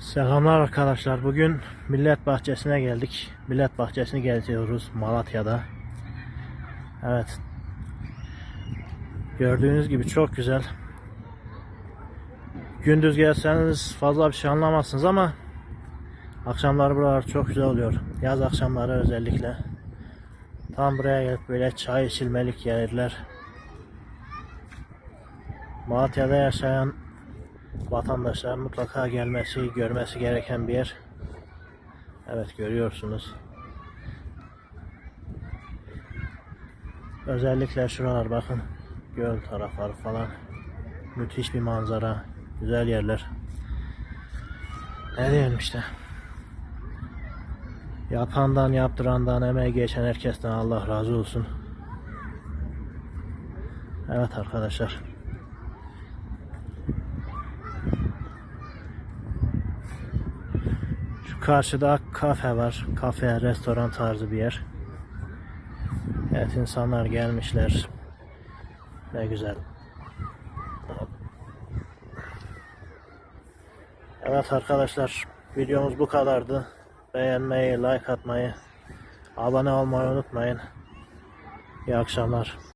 Selamlar arkadaşlar. Bugün Millet Bahçesi'ne geldik. Millet Bahçesi'ni geziyoruz Malatya'da. Evet. Gördüğünüz gibi çok güzel. Gündüz gelseniz fazla bir şey anlamazsınız ama akşamları buralar çok güzel oluyor. Yaz akşamları özellikle. Tam buraya gelip böyle çay içilmelik yerler. Malatya'da yaşayan vatandaşlar mutlaka gelmesi, görmesi gereken bir yer. Evet görüyorsunuz. Özellikle şuralar bakın. Göl tarafları falan. Müthiş bir manzara. Güzel yerler. Ne diyelim işte. Yapandan, yaptırandan, emeği geçen herkesten Allah razı olsun. Evet arkadaşlar. Karşıda kafe var. Kafe, restoran tarzı bir yer. Evet insanlar gelmişler. Ne güzel. Evet arkadaşlar videomuz bu kadardı. Beğenmeyi, like atmayı, abone olmayı unutmayın. İyi akşamlar.